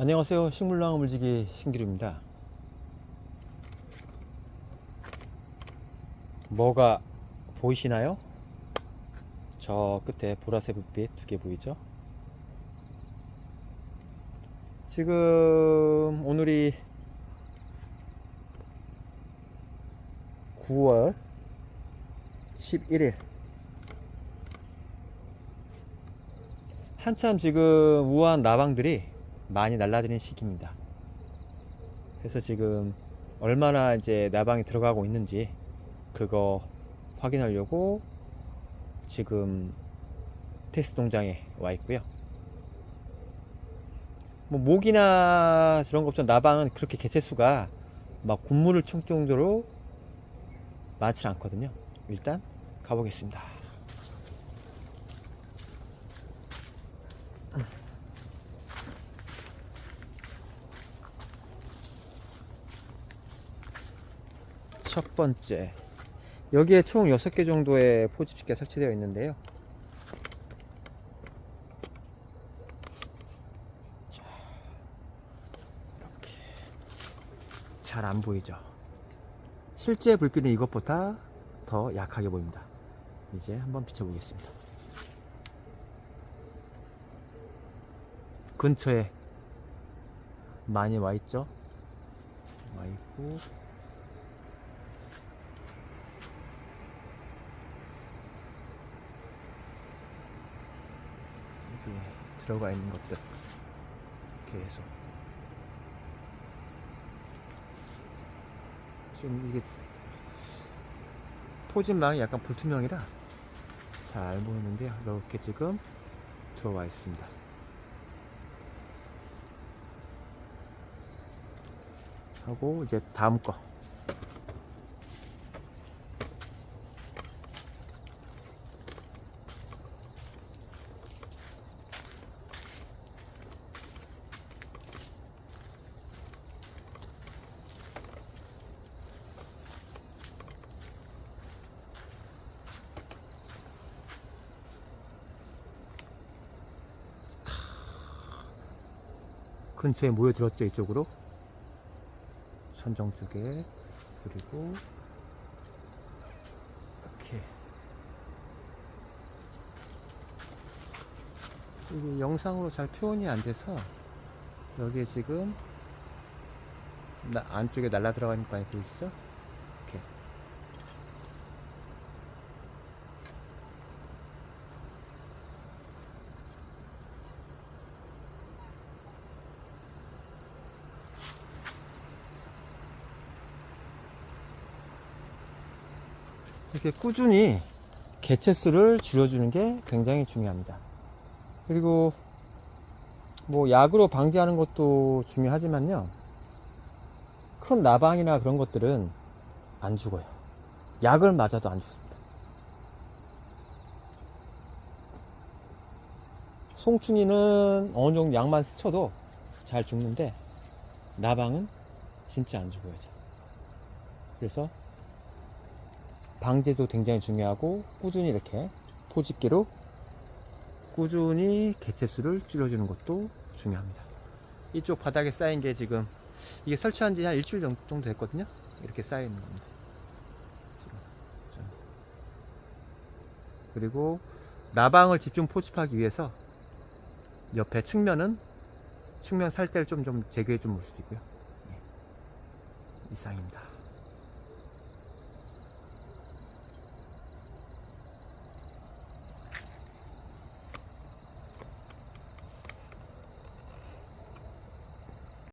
안녕하세요. 식물나무 물지기 신기루입니다. 뭐가 보이시나요? 저 끝에 보라색 불빛 두 개 보이죠? 지금 오늘이 9월 11일 한참 지금 우아한 나방들이 많이 날라다니는 시기입니다. 그래서 지금 얼마나 이제 나방이 들어가고 있는지 그거 확인하려고 지금 테스트 농장에 와 있고요. 뭐 모기나 거 없죠. 나방은 그렇게 개체 수가 막 군무를 총 정도로 많지 않거든요. 일단 가보겠습니다. 첫 번째. 여기에 총 6개 정도의 포집지가 설치되어 있는데요. 자, 이렇게. 잘 안 보이죠? 실제 불빛은 이것보다 더 약하게 보입니다. 이제 한번 비춰보겠습니다. 근처에 많이 와 있죠? 와 있고 여기 들어가 있는 것들. 계속. 지금 이게 포진망이 약간 불투명이라 잘안 보이는데요. 이렇게 지금 들어와 있습니다. 하고 이제 다음 거 근처에 모여들었죠 이쪽으로? 선정 쪽에. 그리고 이렇게. 이게 영상으로 잘 표현이 안 돼서 여기에 지금 나 안쪽에 날라 들어가는 거 보이시죠? 이렇게 꾸준히 개체 수를 줄여주는 게 굉장히 중요합니다. 그리고 뭐 약으로 방지하는 것도 중요하지만요. 큰 나방이나 그런 것들은 안 죽어요. 약을 맞아도 안 죽습니다. 송충이는 어느 정도 약만 스쳐도 잘 죽는데 나방은 진짜 안 죽어요. 잘. 그래서 방제도 굉장히 중요하고 꾸준히 이렇게 포집기로 꾸준히 개체수를 줄여주는 것도 중요합니다. 이쪽 바닥에 쌓인 게 지금 이게 설치한 지 한 일주일 정도 됐거든요. 이렇게 쌓여 있는 겁니다. 그리고 나방을 집중 포집하기 위해서 옆에 측면은 측면 살대를 좀, 좀 제거해 준 모습이고요. 예. 이상입니다.